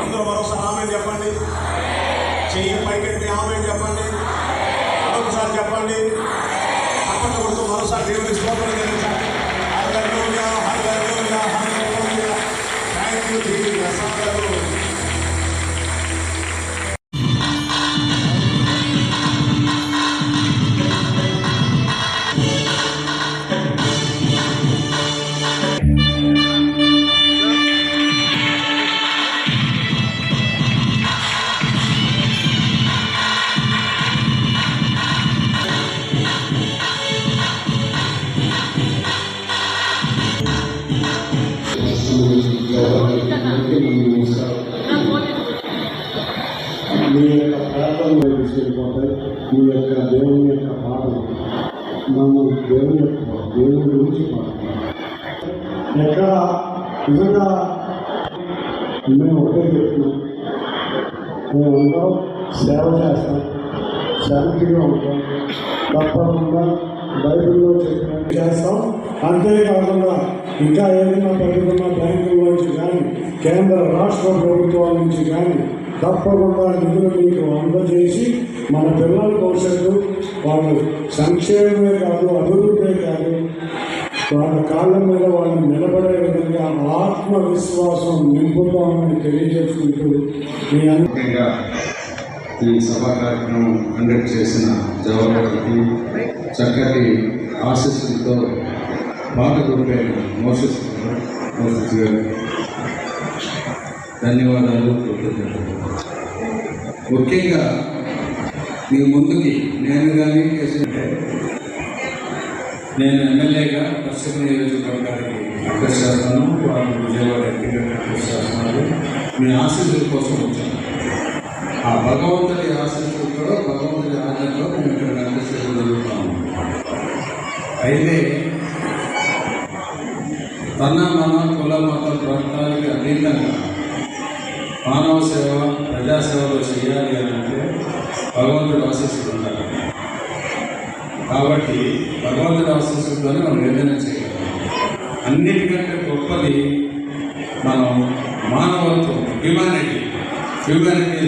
అందరూ మరోసారి ఆమె చెప్పండి. చెయ్యి పైకెత్తి ఆమె చెప్పండి. మరొకసారి చెప్పండి. అప్పటి కొడుతూ మరోసారి దేవుని స్తోత్రం మీ యొక్క ప్రార్థన వెళ్ళిపోతాయి మీ యొక్క దేవుని యొక్క పాటలు మనం దేవుని యొక్క దేవుని గురించి పాడతాం ఎక్కడ? నిజంగా? మేము ఒకటే చెప్తున్నాం. మేమందరం సేవ చేస్తాం. శాంతిగా ఉంటాం. తప్పకుండా బైబిల్లో చెప్పిన చేస్తాం. అంతేకాకుండా ఇంకా ఏదైనా పెట్టుకున్న బ్యాంకుల నుంచి కానీ కేంద్ర రాష్ట్ర ప్రభుత్వాల నుంచి కానీ తప్పకుండా నిధులు మీకు అందజేసి మన పిల్లల భవిష్యత్తు వాళ్ళు సంక్షేమమే కాదు అభివృద్ధే కాదు వాళ్ళ కాళ్ళ మీద వాళ్ళు నిలబడే విధంగా ఆత్మవిశ్వాసం నింపుతామని తెలియజేసుకుంటూ మీ అందరూ ఈ సభా కార్యక్రమం కండక్ట్ చేసిన జవహర్కి చక్కటి ఆశస్సులతో పాత రూపైన మోసస్ మోసస్ ధన్యవాదాలు. కృతజ్ఞతలు ముఖ్యంగా మీ ముందుకి నేను కానీ చేసింటే నేను ఎమ్మెల్యేగా పశ్చిమ నియోజకవర్గానికి రిక్వెస్ట్ చేస్తాను వాళ్ళు విజయవాడ ఎంపీగా మీ ఆశీస్సుల కోసం వచ్చాను. ఆ భగవంతుడి ఆశీస్సులతో భగవంతుడి ఆజ్ఞతో మేము ఇక్కడ కనిపిస్తూ జరుగుతాము అయితే తన మన కుల మత ప్రాంతానికి అతీతంగా మానవ సేవ ప్రజాసేవలో చేయాలి అని అంటే భగవంతుడు ఆశీస్సులు ఉండాలి కాబట్టి భగవంతుడు ఆశీస్సులతోనే మనం ఏదైనా చేయాలి. అన్నిటికంటే గొప్పది మనం మానవత్వం హ్యూమానిటీ హ్యూమానిటీ